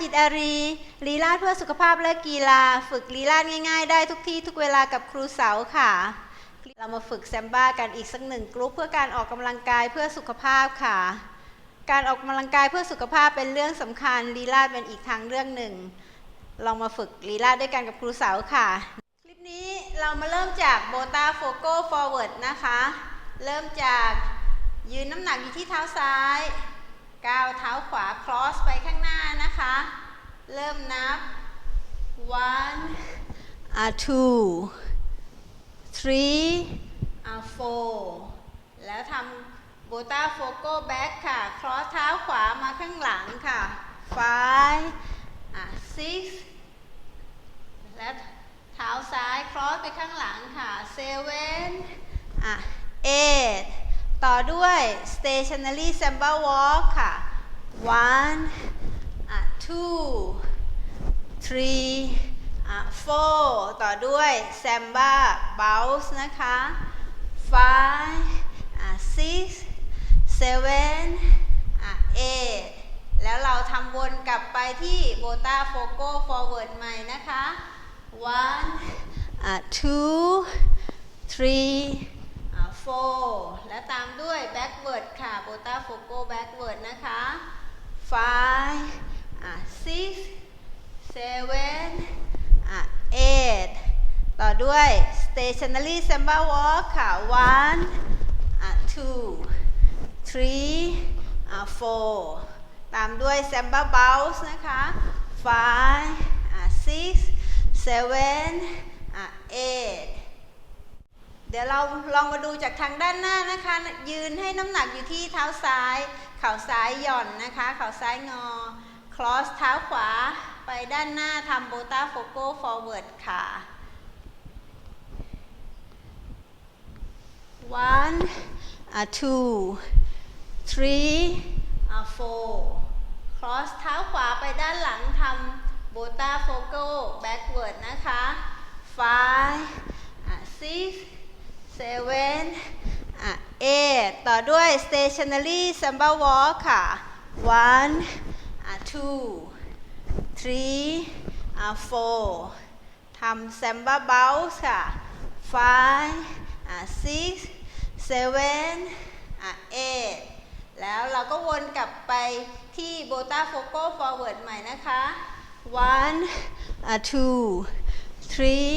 จิตอารีลีลาดเพื่อสุขภาพและกีฬา ฝึกลีลาดง่าย ๆ ได้ทุกที่ทุกเวลากับครูเสาค่ะ เรามาฝึกแซมบ้ากันอีกสักหนึ่งกรุ๊ปเพื่อการออกกำลังกายเพื่อสุขภาพค่ะ การออกกำลังกายเพื่อสุขภาพเป็นเรื่องสำคัญลีลาดเป็นอีกทางเรื่องหนึ่ง ลองมาฝึกลีลาดด้วยกันกับครูเสาค่ะ คลิปนี้เรามาเริ่มจากโบตาโฟโก้ฟอร์เวิร์ดนะคะ เริ่มจากยืนน้ำหนักอยู่ที่เท้าซ้าย เริ่มนับ one a two three a four แล้วทำโบตาโฟโก้แบ็กค่ะ cross เท้าขวามาข้างหลังค่ะ five six และเท้าซ้าย cross ไปข้างหลังค่ะ seven อะ eight ต่อด้วย stationary samba walk ค่ะ one two three อ่ four ต่อด้วยแซมบ้าเบลส์นะคะ five อ่ six seven อ่ eight แล้วเราทำวนกลับไปที่โบต้าโฟโก้รเวิร์ดใหม่นะคะ one อ่ two three อ่ four และตามด้วยแบ็กเวิร์ดค่ะโบต้าโฟโกแบ็กเวิร์ดนะคะ five อะ six seven อะ eight ต่อ ด้วย stationary samba walk ค่ะ one two three four ตามด้วย samba bounce นะคะ five six seven eight เดี๋ยวเราลองมาดูจากทางด้านหน้านะคะ ยืนให้น้ำหนักอยู่ที่เท้าซ้าย เข่าซ้ายหย่อนนะคะ เข่าซ้ายงอ cross เท้าขวาไปด้านหน้าทำโบตาโฟโก้ forward ค่ะ one อะ two three อะ four cross เท้าขวาไปด้านหลังทำโบตาโฟโก้ backward นะคะ five อะ six seven อะ eight ต่อด้วย stationary samba walk ค่ะ one อะ two three อะ four ทำ samba bounce ค่ะ five six seven อะ eight แล้วเราก็วนกลับไปที่โบตาโฟโก้ forward ใหม่นะคะ one อะ two three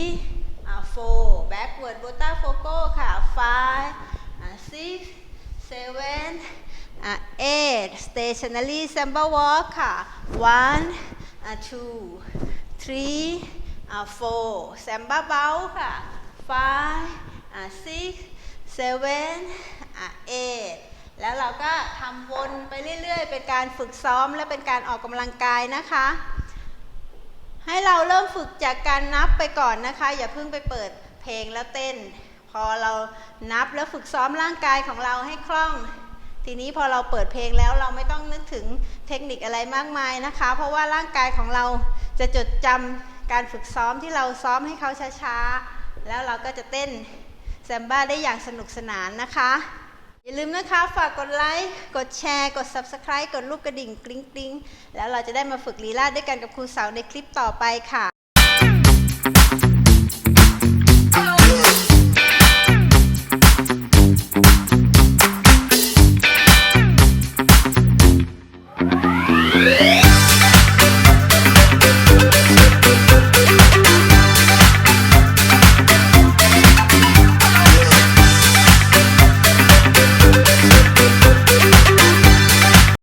อะ four backward โบตาโฟโก้ค่ะ five อะ six seven อะ eight stationary samba walk ค่ะ one อะ two three อะ four samba bounce ค่ะ five อะ six seven อะ eight แล้วเราก็ทำวนไปเรื่อยๆ เป็นการฝึกซ้อมและเป็นการออกกำลังกายนะคะ ให้เราเริ่มฝึกจากการนับไปก่อนนะคะ อย่าเพิ่งไปเปิดเพลงแล้วเต้น พอเรานับแล้วฝึกซ้อมร่างกายของเราให้คล่อง ทีนี้พอเราเปิดเพลงแล้วเราไม่ต้องนึกถึงเทคนิคอะไรมากมายนะคะ เพราะว่าร่างกายของเราจะจดจำการฝึกซ้อมที่เราซ้อมให้เขาช้าๆ แล้วเราก็จะเต้น แซมบ้าได้อย่างสนุกสนานนะคะ อย่าลืมนะคะฝากกดไลค์กดแชร์ กด Subscribe กดรูปกระดิ่งกริ๊งกริ๊งแล้วเราจะได้มาฝึกลีลาดด้วยกันกับครูเสาในคลิปต่อไปค่ะ